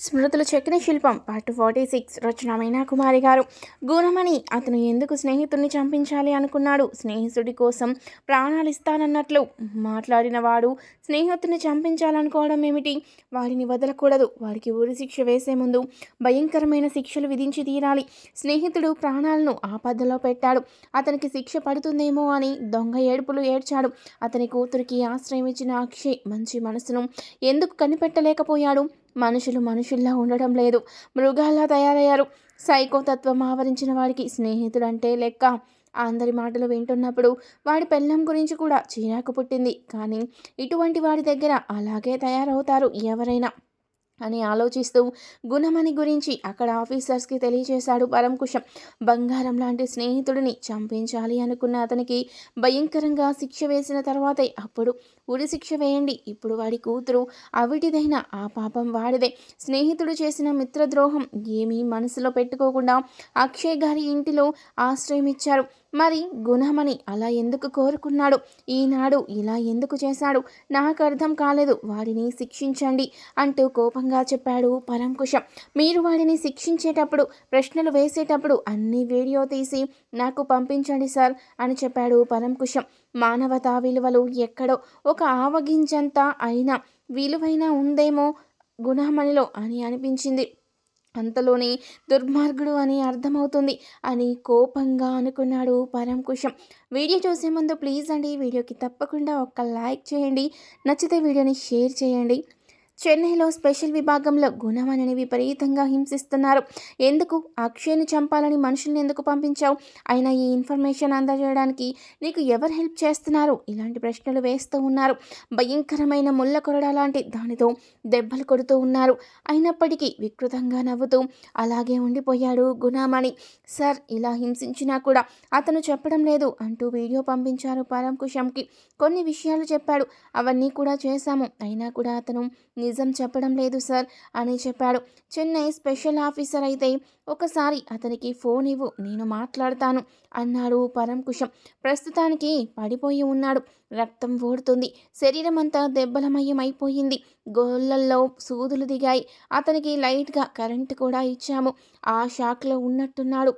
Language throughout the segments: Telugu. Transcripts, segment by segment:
స్మృతులు చెక్కిన శిల్పం పార్ట్ ఫార్టీ సిక్స్ రచన మీనా కుమారి గారు. గుణమణి అతను ఎందుకు స్నేహితుడిని చంపించాలి అనుకున్నాడు? స్నేహితుడి కోసం ప్రాణాలు ఇస్తానన్నట్లు మాట్లాడిన వాడు స్నేహితుడిని చంపించాలనుకోవడం ఏమిటి? వారిని వదలకూడదు. వారికి ఊరి శిక్ష వేసే ముందు భయంకరమైన శిక్షలు విధించి తీరాలి. స్నేహితుడు ప్రాణాలను ఆపదలో పెట్టాడు. అతనికి శిక్ష పడుతుందేమో అని దొంగ ఏడుపులు ఏడ్చాడు. అతని కూతురికి ఆశ్రయం ఇచ్చిన అక్షయ్ మంచి మనసును ఎందుకు కనిపెట్టలేకపోయాడు? మనుషులు మనుషుల్లా ఉండడం లేదు. మృగాల్లా తయారయ్యారు. సైకోతత్వం ఆవరించిన వాడికి స్నేహితుడంటే లెక్క. అందరి మాటలు వింటున్నప్పుడు వాడి పెళ్ళం గురించి కూడా చీరాకు పుట్టింది. కానీ ఇటువంటి వాడి దగ్గర అలాగే తయారవుతారు ఎవరైనా. అని ఆలోచిస్తూ గుణమణి గురించి అక్కడ ఆఫీసర్స్కి తెలియజేశాడు పరంకుశం బంగారం లాంటి స్నేహితుడిని చంపించాలి అనుకున్న అతనికి భయంకరంగా శిక్ష వేసిన తర్వాతే అప్పుడు ఉరి శిక్ష వేయండి ఇప్పుడు వాడి కూతురు అవిటిదైన ఆ పాపం వాడిదే. స్నేహితుడు చేసిన మిత్రద్రోహం ఏమీ మనసులో పెట్టుకోకుండా అక్షయ్ గారి ఇంటిలో ఆశ్రయం ఇచ్చారు మరి గుణమని అలా ఎందుకు కోరుకున్నాడు? ఈనాడు ఇలా ఎందుకు చేశాడు? నాకు అర్థం కాలేదు. వాడిని శిక్షించండి అంటూ కోపంగా చెప్పాడు పరంకుశం. మీరు వాడిని శిక్షించేటప్పుడు ప్రశ్నలు వేసేటప్పుడు అన్ని వీడియో తీసి నాకు పంపించండి సార్ అని చెప్పాడు పరంకుశం. మానవతా విలువలు ఎక్కడో ఒక ఆవగింజంతా అయినా విలువైన ఉందేమో గుణమణిలో అని అనిపించింది. అంతలోనే దుర్మార్గుడు అని అర్థమవుతుంది అని కోపంగా అనుకున్నాడు పరంకుశం. వీడియో చూసే ముందు ప్లీజ్ అండి వీడియోకి తప్పకుండా ఒక్క లైక్ చేయండి. నచ్చితే వీడియోని షేర్ చేయండి. చెన్నైలో స్పెషల్ విభాగంలో గుణమణిని విపరీతంగా హింసిస్తున్నారు. ఎందుకు? అక్షయ్ని చంపాలని మనుషుల్ని ఎందుకు పంపించావు? అయినా ఈ ఇన్ఫర్మేషన్ అందజేయడానికి నీకు ఎవరు హెల్ప్ చేస్తున్నారు? ఇలాంటి ప్రశ్నలు వేస్తూ ఉన్నారు. భయంకరమైన ముళ్ళ కొరడ లాంటి దానితో దెబ్బలు కొడుతూ ఉన్నారు. అయినప్పటికీ వికృతంగా నవ్వుతూ అలాగే ఉండిపోయాడు గుణామణి. సార్ ఇలా హింసించినా కూడా అతను చెప్పడం లేదు అంటూ వీడియో పంపించారు పరంకుశంకి. కొన్ని విషయాలు చెప్పాడు. అవన్నీ కూడా చేశాము. అయినా కూడా అతను నిజం చెప్పడం లేదు సార్ అని చెప్పాడు. చెన్నై స్పెషల్ ఆఫీసర్ అయితే ఒకసారి అతనికి ఫోన్ ఇవ్వు నేను మాట్లాడతాను అన్నాడు పరంకుశం ప్రస్తుతానికి పడిపోయి ఉన్నాడు. రక్తం ఓడుతుంది శరీరం అంతా దెబ్బలమయం అయిపోయింది గోళ్ళల్లో సూదులు దిగాయి. అతనికి లైట్గా కరెంటు కూడా ఇచ్చాము. ఆ షాక్లో ఉన్నట్టున్నాడు.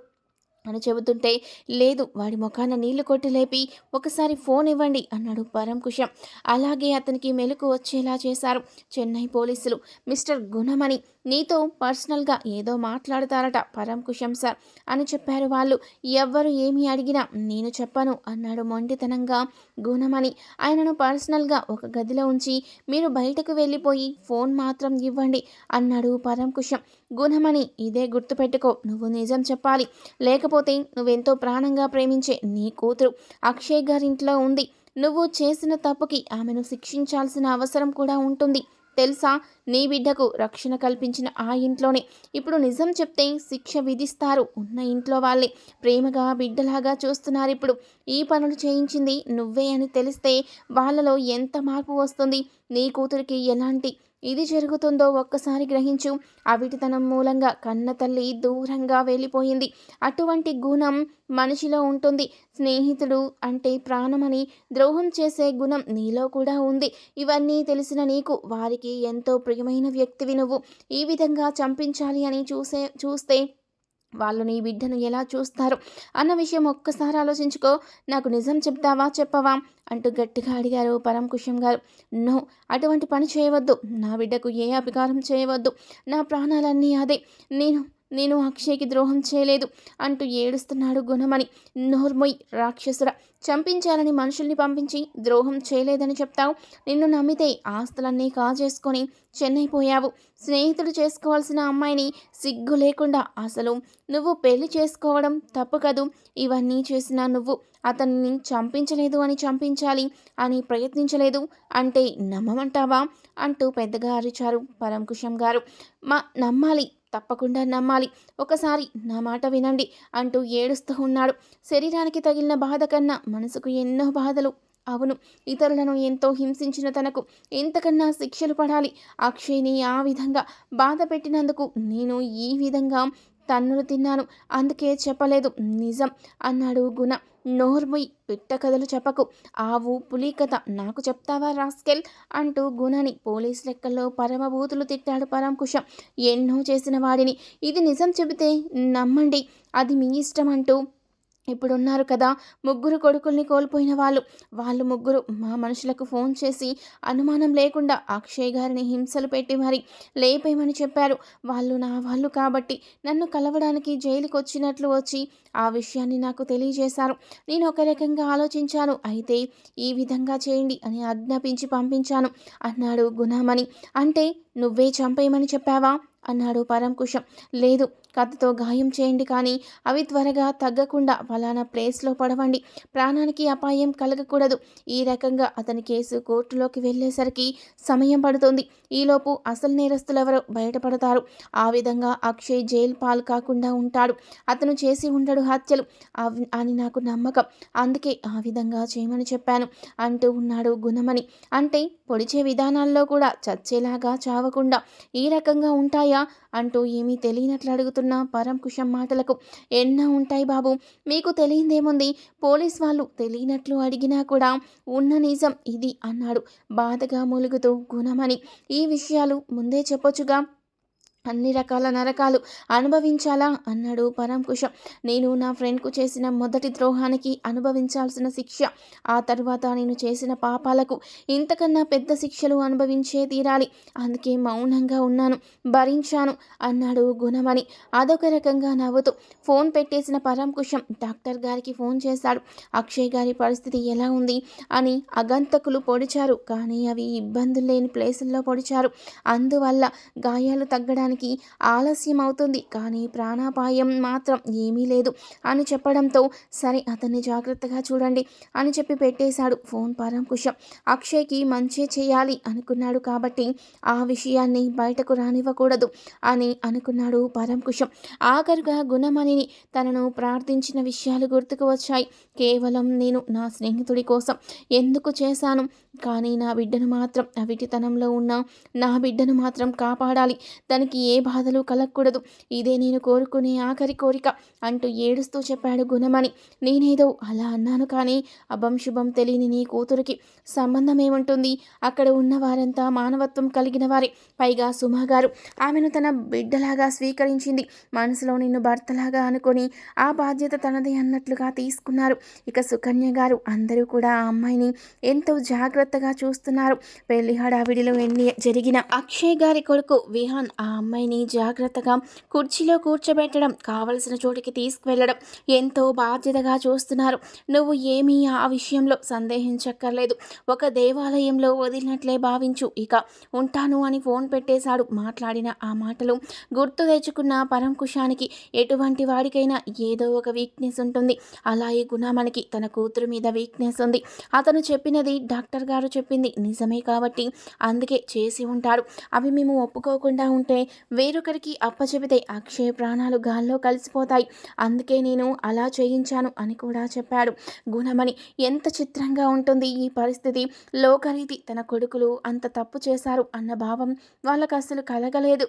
అని చెబుతుంటే లేదు వాడి ముఖాన నీళ్ళు కొట్టి లేపి ఒకసారి ఫోన్ ఇవ్వండి అన్నాడు పరంకుశం అలాగే అతనికి మెలకు వచ్చేలా చేశారు చెన్నై పోలీసులు. మిస్టర్ గుణమణి నీతో పర్సనల్గా ఏదో మాట్లాడతారట పరంకుశం సార్ అని చెప్పారు వాళ్ళు. ఎవ్వరు ఏమి అడిగినా నేను చెప్పను అన్నాడు మొండితనంగా గుణమణి. ఆయనను పర్సనల్గా ఒక గదిలో ఉంచి మీరు బయటకు వెళ్ళిపోయి ఫోన్ మాత్రం ఇవ్వండి అన్నాడు పరంకుశం గుణమణి ఇదే గుర్తుపెట్టుకో. నువ్వు నిజం చెప్పాలి. లేకపోతే నువ్వెంతో ప్రాణంగా ప్రేమించే నీ కూతురు అక్షయ్ గారింట్లో ఉంది. నువ్వు చేసిన తప్పుకి ఆమెను శిక్షించాల్సిన అవసరం కూడా ఉంటుంది. తెలుసా? నీ బిడ్డకు రక్షణ కల్పించిన ఆ ఇంట్లోనే. ఇప్పుడు నిజం చెప్తే శిక్ష విధిస్తారు ఉన్న ఇంట్లో వాళ్ళే. ప్రేమగా బిడ్డలాగా చూస్తున్నారు ఇప్పుడు ఈ పనులు చేయించింది నువ్వే అని తెలిస్తే వాళ్ళలో ఎంత మార్పు వస్తుంది? నీ కూతురికి ఎలాంటి ఇది జరుగుతుందో ఒక్కసారి గ్రహించు. అవిటితనం మూలంగా కన్న తల్లి దూరంగా వెళ్ళిపోయింది. అటువంటి గుణం మనిషిలో ఉంటుంది. స్నేహితుడు అంటే ప్రాణమని ద్రోహం చేసే గుణం నీలో కూడా ఉంది. ఇవన్నీ తెలిసిన నీకు వారికి ఎంతో ప్రియమైన వ్యక్తివి నువ్వు. ఈ విధంగా చంపించాలి అని చూసే చూస్తే వాళ్ళు నీ బిడ్డను ఎలా చూస్తారు? అన్న విషయం ఒక్కసారి ఆలోచించుకో. నాకు నిజం చెప్తావా? చెప్పవా? అంటూ గట్టిగా అడిగారు పరంకుశం గారు. నో అటువంటి పని చేయవద్దు. నా బిడ్డకు ఏ అభికారం చేయవద్దు. నా ప్రాణాలన్నీ అదే. నేను నేను అక్షయ్కి ద్రోహం చేయలేదు అంటూ ఏడుస్తున్నాడు గుణమని నోర్మొయ్ రాక్షసుడ చంపించాలని మనుషుల్ని పంపించి ద్రోహం చేయలేదని చెప్తావు? నిన్ను నమ్మితే ఆస్తులన్నీ కాజేసుకొని చెన్నైపోయావు. స్నేహితుడు చేసుకోవాల్సిన అమ్మాయిని సిగ్గు లేకుండా అసలు నువ్వు పెళ్ళి చేసుకోవడం తప్పు కదూ? ఇవన్నీ చేసిన నువ్వు అతన్ని చంపించలేదు అని చంపించాలి అని ప్రయత్నించలేదు అంటే నమ్మమంటావా? అంటూ పెద్దగా అరిచారు పరంకుశం గారు. మా నమ్మాలి. తప్పకుండా నమ్మాలి. ఒకసారి నా మాట వినండి అంటూ ఏడుస్తూ ఉన్నాడు. శరీరానికి తగిలిన బాధ కన్నా మనసుకు ఎన్నో బాధలు. అవును ఇతరులను ఎంతో హింసించిన తనకు ఎంతకన్నా శిక్షలు పడాలి. అక్షయ్ని ఆ విధంగా బాధ పెట్టినందుకు నేను ఈ విధంగా తన్నులు తిన్నాను. అందుకే చెప్పలేదు. నిజం అన్నాడు గుణ. నోర్మొయ్ పిట్ట కథలు చెప్పకు. ఆవు పులి కథ నాకు చెప్తావా రాస్కెల్? అంటూ గుణని పోలీస్ లెక్కల్లో పరమభూతులు తిట్టాడు పరంకుశం. ఎన్నో చేసిన వాడిని. ఇది నిజం చెబితే నమ్మండి. అది మీ ఇష్టం అంటూ ఇప్పుడున్నారు కదా. ముగ్గురు కొడుకుల్ని కోల్పోయిన వాళ్ళు. వాళ్ళు ముగ్గురు మా మనుషులకు ఫోన్ చేసి అనుమానం లేకుండా అక్షయ్ గారిని హింసలు పెట్టి మరి లేపేయమని చెప్పారు. వాళ్ళు నా వాళ్ళు కాబట్టి నన్ను కలవడానికి జైలుకి వచ్చినట్లు వచ్చి ఆ విషయాన్ని నాకు తెలియజేశారు. నేను ఒక రకంగా ఆలోచించాను. అయితే ఈ విధంగా చేయండి అని ఆజ్ఞాపించి పంపించాను. అన్నాడు గుణమని అంటే నువ్వే చంపేయమని చెప్పావా? అన్నాడు పరంకుశం. లేదు కత్తితో గాయం చేయండి కానీ అవి త్వరగా తగ్గకుండా ఫలానా ప్లేస్లో పడవండి. ప్రాణానికి అపాయం కలగకూడదు. ఈ రకంగా అతని కేసు కోర్టులోకి వెళ్ళేసరికి సమయం పడుతుంది. ఈలోపు అసలు నేరస్తులెవరో బయటపడతారు. ఆ విధంగా అక్షయ్ జైలు పాలు కాకుండా ఉంటాడు. అతను చేసి ఉండడు హత్యలు. అని నాకు నమ్మకం. అందుకే ఆ విధంగా చేయమని చెప్పాను. అంటూ ఉన్నాడు గుణమని అంటే పొడిచే విధానాల్లో కూడా చచ్చేలాగా చావకుండా ఈ రకంగా ఉంటాయా? అంటూ ఏమీ తెలియనట్లు అడుగుతున్న పరంకుశం మాటలకు ఎన్నో ఉంటాయి బాబు. మీకు తెలియందేముంది? పోలీస్ వాళ్ళు తెలియనట్లు అడిగినా కూడా ఉన్న నిజం ఇది అన్నాడు బాధగా మూలుగుతూ గుణమని ఈ విషయాలు ముందే చెప్పొచ్చుగా? అన్ని రకాల నరకాలు అనుభవించాలా? అన్నాడు పరంకుశం. నేను నా ఫ్రెండ్కు చేసిన మొదటి ద్రోహానికి అనుభవించాల్సిన శిక్ష ఆ తర్వాత నేను చేసిన పాపాలకు ఇంతకన్నా పెద్ద శిక్షలు అనుభవించే తీరాలి. అందుకే మౌనంగా ఉన్నాను భరించాను అన్నాడు గుణమని అదొక రకంగా నవ్వుతూ ఫోన్ పెట్టేసిన పరంకుశం. డాక్టర్ గారికి ఫోన్ చేశాడు. అక్షయ్ గారి పరిస్థితి ఎలా ఉంది? అని అగంతకులు పొడిచారు. కానీ అవి ఇబ్బందులు లేని ప్లేసుల్లో పొడిచారు. అందువల్ల గాయాలు తగ్గడానికి ఆలస్యం అవుతుంది. కానీ ప్రాణాపాయం మాత్రం ఏమీ లేదు. అని చెప్పడంతో సరే అతన్ని జాగ్రత్తగా చూడండి అని చెప్పి పెట్టేశాడు ఫోన్ పరంకుశం. అక్షయ్కి మంచి చేయాలి అనుకున్నాడు కాబట్టి ఆ విషయాన్ని బయటకు రానివ్వకూడదు అని అనుకున్నాడు పరంకుశం. ఆఖరుగా గుణమణిని తనను ప్రార్థించిన విషయాలు గుర్తుకు వచ్చాయి. కేవలం నేను నా స్నేహితుడి కోసం ఎందుకు చేశాను? కానీ నా బిడ్డను మాత్రం అవిటితనంలో ఉన్న నా బిడ్డను మాత్రం కాపాడాలి. తనకి ఏ బాధలు కలగకూడదు. ఇదే నేను కోరుకునే ఆఖరి కోరిక అంటూ ఏడుస్తూ చెప్పాడు గుణమణి. నేనేదో అలా అన్నాను కానీ అభం శుభం తెలియని నీ కూతురికి సంబంధం ఏముంటుంది అక్కడ ఉన్న వారంతా మానవత్వం కలిగిన వారే. పైగా సుమా గారు ఆమెను తన బిడ్డలాగా స్వీకరించింది. మనసులో నిన్ను భర్తలాగా అనుకొని ఆ బాధ్యత తనదే అన్నట్లుగా తీసుకున్నారు. ఇక సుకన్య గారు అందరూ కూడా ఆ అమ్మాయిని ఎంతో జాగ్రత్తగా చూస్తున్నారు. పెళ్ళి హడావిడిలో ఎన్ని జరిగిన అక్షయ్ గారి కొడుకు విహాన్ ఆ అమ్మాయిని జాగ్రత్తగా కుర్చీలో కూర్చోబెట్టడం కావలసిన చోటికి తీసుకువెళ్ళడం ఎంతో బాధ్యతగా చూస్తున్నారు. నువ్వు ఏమీ ఆ విషయంలో సందేహించక్కర్లేదు. ఒక దేవాలయంలో వదిలినట్లే భావించు. ఇక ఉంటాను అని ఫోన్ పెట్టేశాడు. మాట్లాడిన ఆ మాటలు గుర్తు తెచ్చుకున్న పరంకుశానికి ఎటువంటి వాడికైనా ఏదో ఒక వీక్నెస్ ఉంటుంది. అలా ఈ గుణమణికి తన కూతురు మీద వీక్నెస్ ఉంది. అతను చెప్పినది డాక్టర్ గారు చెప్పింది నిజమే కాబట్టి అందుకే చేసి ఉంటాడు. అవి మేము ఒప్పుకోకుండా ఉంటే వేరొకరికి అప్పచెబితే అక్షయ్ ప్రాణాలు గాల్లో కలిసిపోతాయి. అందుకే నేను అలా చేయించాను అని కూడా చెప్పాడు. గుణమణి ఎంత చిత్రంగా ఉంటుంది ఈ పరిస్థితి. లోకరీతి తన కొడుకులు అంత తప్పు చేశారు అన్న భావం వాళ్ళకు అసలు కలగలేదు.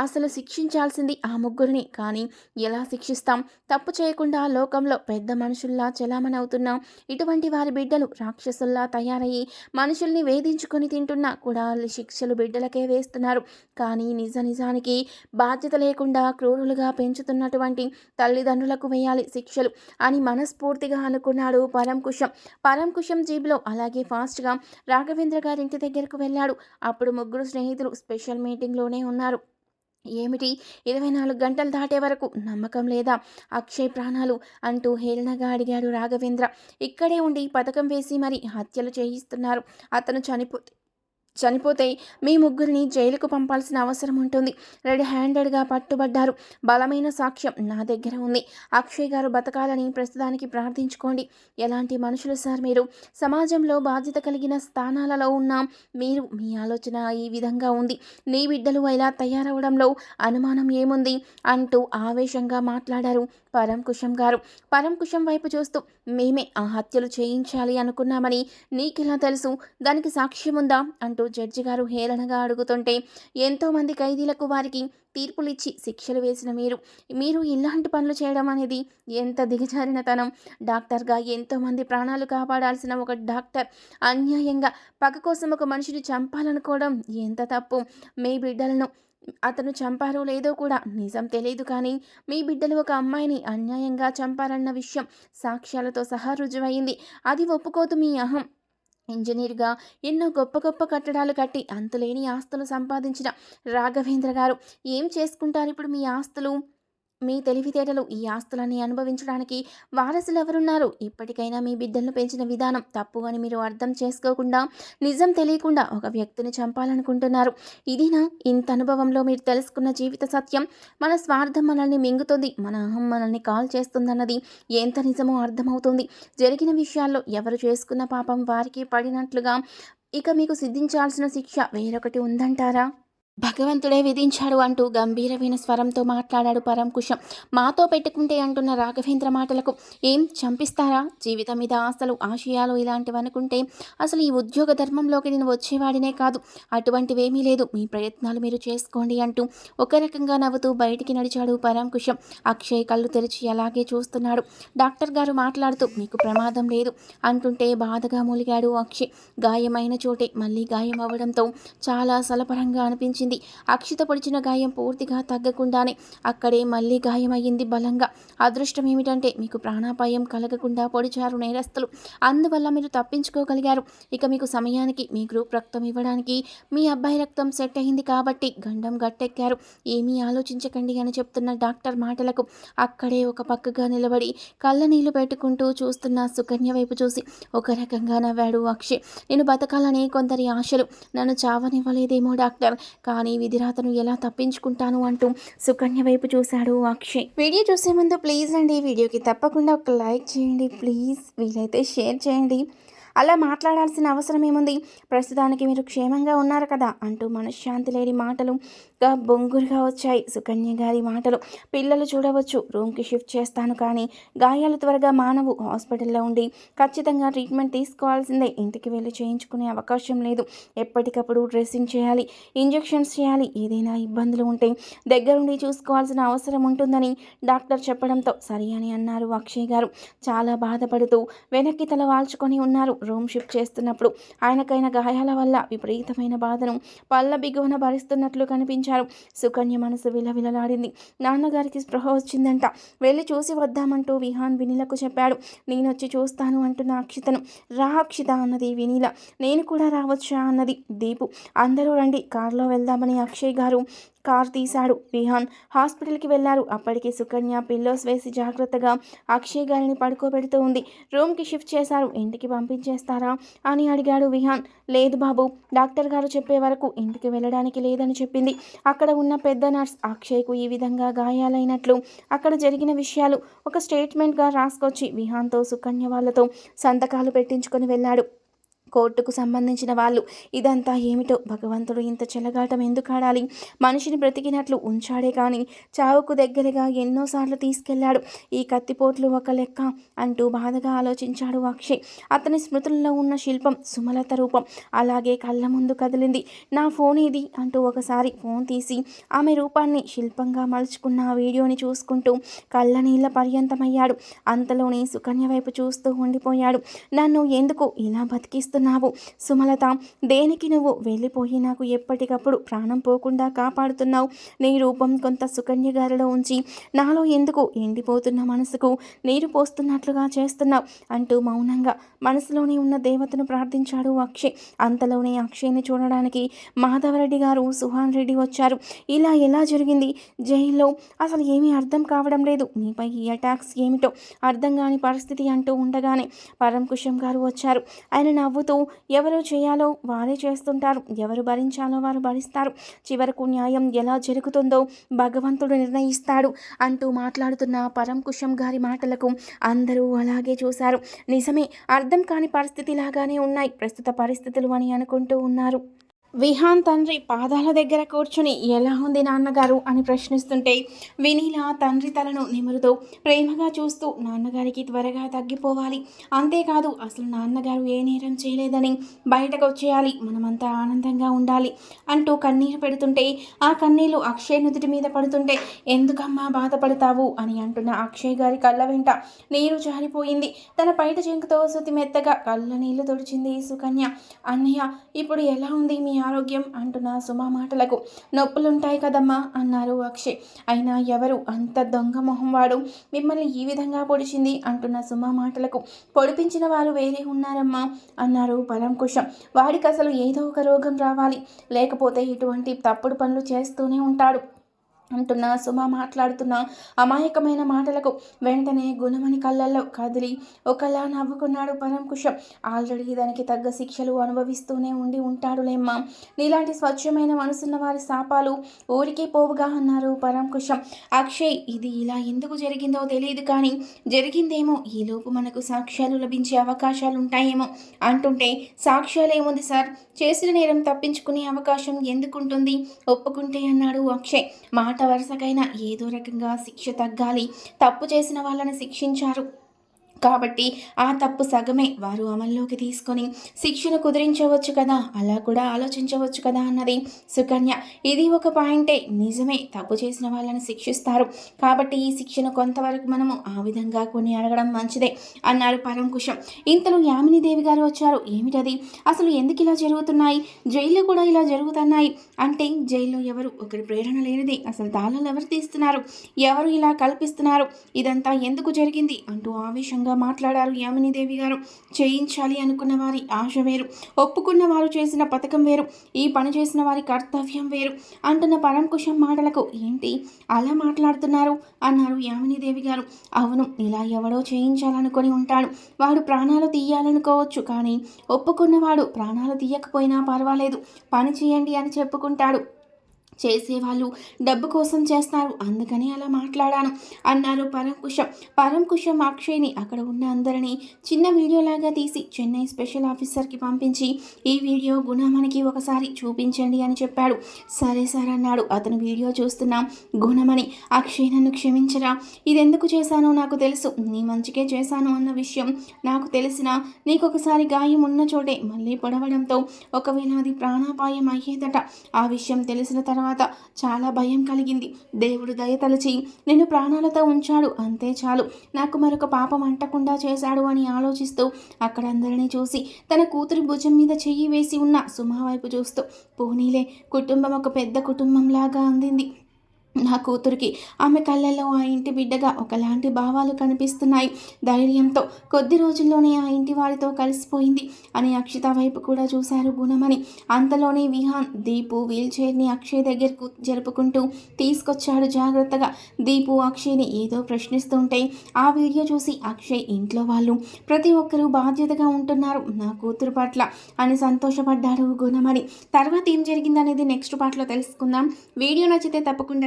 అసలు శిక్షించాల్సింది ఆ ముగ్గురిని. కానీ ఎలా శిక్షిస్తాం? తప్పు చేయకుండా లోకంలో పెద్ద మనుషుల్లా చలామణి ఇటువంటి వారి బిడ్డలు రాక్షసుల్లా తయారయ్యి మనుషుల్ని వేధించుకొని తింటున్నా కూడా శిక్షలు బిడ్డలకే వేస్తున్నారు. కానీ నిజ నిజానికి బాధ్యత లేకుండా క్రూరులుగా పెంచుతున్నటువంటి తల్లిదండ్రులకు వేయాలి శిక్షలు అని మనస్ఫూర్తిగా అనుకున్నాడు పరంకుశం. పరంకుశం జీబులో అలాగే ఫాస్ట్గా రాఘవేంద్ర గారి ఇంటి దగ్గరకు వెళ్ళాడు. అప్పుడు ముగ్గురు స్నేహితులు స్పెషల్ మీటింగ్లోనే ఉన్నారు. ఏమిటి? ఇరవై నాలుగు గంటలు దాటే వరకు నమ్మకం లేదా? అక్షయ్ ప్రాణాలు అంటూ హేళనగా అడిగాడు రాఘవేంద్ర. ఇక్కడే ఉండి పథకం వేసి మరి హత్యలు చేయిస్తున్నారు. అతను చనిపోతే చనిపోతే మీ ముగ్గురిని జైలుకు పంపాల్సిన అవసరం ఉంటుంది. రెడ్ హ్యాండెడ్గా పట్టుబడ్డారు. బలమైన సాక్ష్యం నా దగ్గర ఉంది. అక్షయ్ గారు బతకాలని ప్రస్తుతానికి ప్రార్థించుకోండి. ఎలాంటి మనుషులు సార్ మీరు? సమాజంలో బాధ్యత కలిగిన స్థానాలలో ఉన్న మీరు మీ ఆలోచన ఈ విధంగా ఉంది. నీ బిడ్డలు ఇలా తయారవడంలో అనుమానం ఏముంది? అంటూ ఆవేశంగా మాట్లాడారు పరంకుశం గారు. పరంకుశం వైపు చూస్తూ మేమే ఆ హత్యలు చేయించాలి అనుకున్నామని నీకెలా తెలుసు? దానికి సాక్ష్యం ఉందా? అంటూ జడ్జి గారు హేళనగా అడుగుతుంటే ఎంతోమంది ఖైదీలకు వారికి తీర్పులిచ్చి శిక్షలు వేసిన మీరు మీరు ఇలాంటి పనులు చేయడం అనేది ఎంత దిగజారినతనం. డాక్టర్గా ఎంతోమంది ప్రాణాలు కాపాడాల్సిన ఒక డాక్టర్ అన్యాయంగా పగ కోసం ఒక మనిషిని చంపాలనుకోవడం ఎంత తప్పు. మీ బిడ్డలను అతను చంపారో లేదో కూడా నిజం తెలియదు కానీ మీ బిడ్డలు ఒక అమ్మాయిని అన్యాయంగా చంపారన్న విషయం సాక్ష్యాలతో సహా రుజువైంది. అది ఒప్పుకోదు మీ అహం. ఇంజనీర్గా ఎన్నో గొప్ప గొప్ప కట్టడాలు కట్టి అంతులేని ఆస్తులు సంపాదించిన రాఘవేంద్ర గారు. ఏం చేసుకుంటారు ఇప్పుడు మీ ఆస్తులు? మీ తెలివితేటలు ఈ ఆస్తులని అనుభవించడానికి వారసులు ఎవరున్నారు ఇప్పటికైనా మీ బిడ్డలను పెంచిన విధానం తప్పు అని మీరు అర్థం చేసుకోకుండా నిజం తెలియకుండా ఒక వ్యక్తిని చంపాలనుకుంటున్నారు. ఇదినా ఇంత అనుభవంలో మీరు తెలుసుకున్న జీవిత సత్యం. మన స్వార్థం మనల్ని మింగుతుంది మన అహం మనల్ని కాల్ చేస్తుందన్నది ఎంత నిజమో అర్థమవుతుంది. జరిగిన విషయాల్లో ఎవరు చేసుకున్న పాపం వారికి పడినట్లుగా ఇక మీకు సిద్ధించాల్సిన శిక్ష వేరొకటి ఉందంటారా? భగవంతుడే విధించాడు అంటూ గంభీరమైన స్వరంతో మాట్లాడాడు పరంకుశం. మాతో పెట్టుకుంటే అంటున్న రాఘవేంద్ర మాటలకు ఏం చంపిస్తారా? జీవితం మీద ఆశలు ఆశయాలు ఇలాంటివి అనుకుంటే అసలు ఈ ఉద్యోగ ధర్మంలోకి నేను వచ్చేవాడినే కాదు. అటువంటివేమీ లేదు. మీ ప్రయత్నాలు మీరు చేసుకోండి అంటూ ఒక రకంగా నవ్వుతూ బయటికి నడిచాడు పరంకుశం. అక్షయ్ కళ్ళు తెరిచి అలాగే చూస్తున్నాడు. డాక్టర్ గారు మాట్లాడుతూ మీకు ప్రమాదం లేదు అంటుంటే బాధగా మూలిగాడు అక్షయ్. గాయమైన చోటే మళ్ళీ గాయం అవ్వడంతో చాలా సలపరంగా అనిపించింది. అక్షిత పొడిచిన గాయం పూర్తిగా తగ్గకుండానే అక్కడే మళ్ళీ గాయమయ్యింది బలంగా. అదృష్టం ఏమిటంటే మీకు ప్రాణాపాయం కలగకుండా పొడిచారు నేరస్తులు. అందువల్ల మీరు తప్పించుకోగలిగారు. ఇక మీకు సమయానికి మీ గ్రూప్ రక్తం ఇవ్వడానికి మీ అబ్బాయి రక్తం సెట్ అయింది కాబట్టి గండం గట్టెక్కారు. ఏమీ ఆలోచించకండి అని చెప్తున్న డాక్టర్ మాటలకు అక్కడే ఒక పక్కగా నిలబడి కళ్ళ నీళ్ళు పెట్టుకుంటూ చూస్తున్న సుకన్య వైపు చూసి ఒక రకంగా నవ్వాడు అక్షయ్. నేను బతకాలని కొందరి ఆశలు నన్ను చావనివ్వలేదేమో డాక్టర్. కానీ విధిరాతను ఎలా తప్పించుకుంటాను అంటూ సుకన్య వైపు చూశాడు అక్షయ్. వీడియో చూసే ముందు ప్లీజ్ అండి వీడియోకి తప్పకుండా ఒక లైక్ చేయండి. ప్లీజ్ వీలైతే షేర్ చేయండి. అలా మాట్లాడాల్సిన అవసరం ఏముంది? ప్రస్తుతానికి మీరు క్షేమంగా ఉన్నారు కదా అంటూ మనశ్శాంతి లేని మాటలు బొంగురుగా వచ్చాయి. సుకన్య గారి మాటలు పిల్లలు చూడవచ్చు. రూమ్కి షిఫ్ట్ చేస్తాను కానీ గాయాలు త్వరగా మానవు. హాస్పిటల్లో ఉండి ఖచ్చితంగా ట్రీట్మెంట్ తీసుకోవాల్సిందే. ఇంటికి వెళ్ళి చేయించుకునే అవకాశం లేదు. ఎప్పటికప్పుడు డ్రెస్సింగ్ చేయాలి ఇంజెక్షన్స్ చేయాలి. ఏదైనా ఇబ్బందులు ఉంటే దగ్గరుండి చూసుకోవాల్సిన అవసరం ఉంటుందని డాక్టర్ చెప్పడంతో సరి అని అన్నారు అక్షయ్ గారు. చాలా బాధపడుతూ వెనక్కి తల వాల్చుకొని ఉన్నారు. రూమ్ షిఫ్ట్ చేస్తున్నప్పుడు ఆయనకైన గాయాల వల్ల విపరీతమైన బాధను పళ్ళ బిగువన భరిస్తున్నట్లు కనిపించారు. సుకన్య మనసు విలవిలలాడింది. నాన్నగారికి స్పృహ వచ్చిందంట. వెళ్ళి చూసి వద్దామంటూ విహాన్ వినిలకు చెప్పాడు. నేనొచ్చి చూస్తాను అంటున్న అక్షితను. రా అక్షిత అన్నది వినీల. నేను కూడా రావచ్చా అన్నది. దీపు అందరూ రండి. కారులో వెళ్దామని అక్షయ్ గారు కార్ తీశాడు. విహాన్ హాస్పిటల్కి వెళ్ళారు అప్పటికి సుకన్య పిల్లోస్ వేసి జాగ్రత్తగా అక్షయ్ గారిని పడుకోబెడుతూ ఉంది. రూమ్కి షిఫ్ట్ చేశారు. ఇంటికి పంపించేస్తారా అని అడిగాడు విహాన్ లేదు బాబు డాక్టర్ గారు చెప్పే వరకు ఇంటికి వెళ్ళడానికి లేదని చెప్పింది. అక్కడ ఉన్న పెద్ద నర్స్ అక్షయ్కు ఈ విధంగా గాయాలైనట్లు అక్కడ జరిగిన విషయాలు ఒక స్టేట్మెంట్గా రాసుకొచ్చి విహాన్తో సుకన్య వాళ్ళతో సంతకాలు పెట్టించుకొని వెళ్ళాడు. కోర్టుకు సంబంధించిన వాళ్ళు ఇదంతా ఏమిటో భగవంతుడు ఇంత చెలగాటం ఎందుకు ఆడాలి? మనిషిని బ్రతికినట్లు ఉంచాడే కానీ చావుకు దగ్గరగా ఎన్నోసార్లు తీసుకెళ్ళాడు ఈ కత్తిపోట్లు ఒక లెక్క అంటూ బాధగా ఆలోచించాడు అక్షయ్. అతని స్మృతుల్లో ఉన్న శిల్పం సుమలత రూపం. అలాగే కళ్ళ ముందు కదిలింది. నా ఫోన్ ఇది అంటూ ఒకసారి ఫోన్ తీసి ఆమె రూపాన్ని శిల్పంగా మలుచుకున్న ఆ వీడియోని చూసుకుంటూ కళ్ళ నీళ్ళ పర్యంతమయ్యాడు. అంతలోనే సుకన్య వైపు చూస్తూ ఉండిపోయాడు. నన్ను ఎందుకు ఇలా బతికిస్తున్నావు సుమలత దేనికి నువ్వు వెళ్ళిపోయి నాకు ఎప్పటికప్పుడు ప్రాణం పోకుండా కాపాడుతున్నావు. నీ రూపం కొంత సుకన్య గారిలో ఉంచి నాలో ఎందుకు ఎండిపోతున్న మనసుకు నీరు పోస్తున్నట్లుగా చేస్తున్నావు అంటూ మౌనంగా మనసులోనే ఉన్న దేవతను ప్రార్థించాడు అక్షయ్. అంతలోనే అక్షయ్ని చూడడానికి మాధవరెడ్డి గారు సుహాన్ రెడ్డి వచ్చారు. ఇలా ఎలా జరిగింది? జైల్లో అసలు ఏమీ అర్థం కావడం లేదు. నీపై ఈ అటాక్స్ ఏమిటో అర్థం కాని పరిస్థితి అంటూ ఉండగానే పరంకుశం గారు వచ్చారు. ఆయన నవ్వుతూ ఎవరు చేయాలో వారే చేస్తుంటారు. ఎవరు భరించాలో వారు భరిస్తారు. చివరకు న్యాయం ఎలా జరుగుతుందో భగవంతుడు నిర్ణయిస్తాడు అంటూ మాట్లాడుతున్న పరంకుశం గారి మాటలకు అందరూ అలాగే చూశారు. నిజమే అర్థం కాని పరిస్థితి లాగానే ఉన్నాయి. ప్రస్తుత పరిస్థితులు అని అనుకుంటూ ఉన్నారు. విహాన్ తండ్రి పాదాల దగ్గర కూర్చుని ఎలా ఉంది నాన్నగారు? అని ప్రశ్నిస్తుంటే వినీల తండ్రి తలను నిమురుతూ ప్రేమగా చూస్తూ నాన్నగారికి త్వరగా తగ్గిపోవాలి. అంతేకాదు అసలు నాన్నగారు ఏ నేరం చేయలేదని బయటకు వచ్చేయాలి మనమంతా ఆనందంగా ఉండాలి అంటూ కన్నీరు పెడుతుంటే ఆ కన్నీళ్ళు అక్షయ్ నుదుటి మీద పడుతుంటే ఎందుకమ్మా బాధపడతావు? అని అంటున్న అక్షయ్ గారి కళ్ళ వెంట నీరు జారిపోయింది. తన పైట చెంకుతో శుతి మెత్తగా కళ్ళ నీళ్ళు తుడిచింది సుకన్య. అన్నయ్య ఇప్పుడు ఎలా ఉంది మీ ఆరోగ్యం అంటున్న సుమా మాటలకు నొప్పులుంటాయి కదమ్మా అన్నారు అక్షయ్. అయినా ఎవరు అంత దొంగ మొహం వాడు? మిమ్మల్ని ఈ విధంగా పొడిచింది అంటున్న సుమా మాటలకు పొడిపించిన వారు వేరే ఉన్నారమ్మా అన్నారు పరంకుశం. వాడికి అసలు ఏదో ఒక రోగం రావాలి. లేకపోతే ఇటువంటి తప్పుడు పనులు చేస్తూనే ఉంటాడు. అంటున్న సుమ మాట్లాడుతున్న అమాయకమైన మాటలకు వెంటనే గుణమని కళ్ళల్లో కదిలి ఒకలా నవ్వుకున్నాడు పరంకుశం ఆల్రెడీ దానికి తగ్గ శిక్షలు అనుభవిస్తూనే ఉండి ఉంటాడులేమ్మా. నీలాంటి స్వచ్ఛమైన మనసున్న వారి శాపాలు ఊరికే పోవుగా అన్నారు పరంకుశం అక్షయ్ ఇది ఇలా ఎందుకు జరిగిందో తెలియదు కానీ జరిగిందేమో ఈలోపు మనకు సాక్ష్యాలు లభించే అవకాశాలు ఉంటాయేమో అంటుంటే సాక్ష్యాలేముంది సార్? చేసిన నేరం తప్పించుకునే అవకాశం ఎందుకుంటుంది? ఒప్పుకుంటే అన్నాడు అక్షయ్. మాట వరుసకైనా ఏదో రకంగా శిక్ష తగ్గాలి. తప్పు చేసిన వాళ్ళని శిక్షించారు. కాబట్టి ఆ తప్పు సగమే వారు అమల్లోకి తీసుకొని శిక్షను కుదిరించవచ్చు కదా అలా కూడా ఆలోచించవచ్చు కదా అన్నది సుకన్య. ఇది ఒక పాయింటే నిజమే తప్పు చేసిన వాళ్ళని శిక్షిస్తారు. కాబట్టి ఈ శిక్షను కొంతవరకు మనము ఆ విధంగా కొన్ని అడగడం మంచిదే అన్నారు పరంకుశం. ఇంతలో యామిని దేవి గారు వచ్చారు. ఏమిటది? అసలు ఎందుకు ఇలా జరుగుతున్నాయి? జైల్లో కూడా ఇలా జరుగుతున్నాయి అంటే జైల్లో ఎవరు? ఒకరి ప్రేరణ లేనిది అసలు తాళాలు ఎవరు తీస్తున్నారు? ఎవరు ఇలా కల్పిస్తున్నారు? ఇదంతా ఎందుకు జరిగింది? అంటూ ఆవేశంగా విధంగా మాట్లాడారు. యామినీదేవి గారు చేయించాలి అనుకున్న వారి ఆశ వేరు. ఒప్పుకున్న వారు చేసిన పథకం వేరు. ఈ పని చేసిన వారి కర్తవ్యం వేరు. అంటున్న పరంకుశం మాటలకు ఏంటి అలా మాట్లాడుతున్నారు? అన్నారు యామినీదేవి గారు. అవును ఇలా ఎవడో చేయించాలనుకొని ఉంటాడు. వాడు ప్రాణాలు తీయాలనుకోవచ్చు కానీ ఒప్పుకున్నవాడు ప్రాణాలు తీయకపోయినా పర్వాలేదు. పని చేయండి అని చెప్పుకుంటాడు. చేసేవాళ్ళు. డబ్బు కోసం చేస్తారు. అందుకని అలా మాట్లాడాను. అన్నారు పరంకుశం. పరంకుశం అక్షయ్ని అక్కడ ఉన్న అందరినీ చిన్న వీడియోలాగా తీసి చెన్నై స్పెషల్ ఆఫీసర్కి పంపించి ఈ వీడియో గుణమణికి ఒకసారి చూపించండి అని చెప్పాడు. సరే సార్ అన్నాడు. అతను వీడియో చూస్తున్నాం గుణమణి అక్షయ్ నన్ను క్షమించరా? ఇదెందుకు చేశానో నాకు తెలుసు. నీ మంచికే చేశాను అన్న విషయం నాకు తెలిసిన నీకు ఒకసారి గాయం ఉన్న చోటే మళ్ళీ పొడవడంతో ఒకవేళ అది ప్రాణాపాయం అయ్యేదట ఆ విషయం తెలిసిన తర్వాత తర్వాత చాలా భయం కలిగింది. దేవుడు దయతలచి నేను ప్రాణాలతో ఉంచాడు అంతే చాలు. నాకు మరొక పాపం అంటకుండా చేశాడు అని ఆలోచిస్తూ అక్కడందరినీ చూసి తన కూతురి భుజం మీద చెయ్యి వేసి ఉన్న సుమా వైపు చూస్తూ పోనీలే కుటుంబం ఒక పెద్ద కుటుంబంలాగా అందింది. నా కూతురికి ఆమె కళ్ళల్లో ఆ ఇంటి బిడ్డగా ఒకలాంటి భావాలు కనిపిస్తున్నాయి. ధైర్యంతో కొద్ది రోజుల్లోనే ఆ ఇంటి వారితో కలిసిపోయింది అని అక్షిత వైపు కూడా చూశారు గుణమని అంతలోనే విహాన్ దీపు వీల్ చైర్ని అక్షయ్ దగ్గరకు జరుపుకుంటూ తీసుకొచ్చాడు జాగ్రత్తగా. దీపు అక్షయ్ని ఏదో ప్రశ్నిస్తుంటే ఆ వీడియో చూసి అక్షయ్ ఇంట్లో వాళ్ళు ప్రతి ఒక్కరూ బాధ్యతగా ఉంటున్నారు నా కూతురు పట్ల అని సంతోషపడ్డాడు గుణమని తర్వాత ఏం జరిగిందనేది నెక్స్ట్ పార్ట్లో తెలుసుకుందాం. వీడియో నచ్చితే తప్పకుండా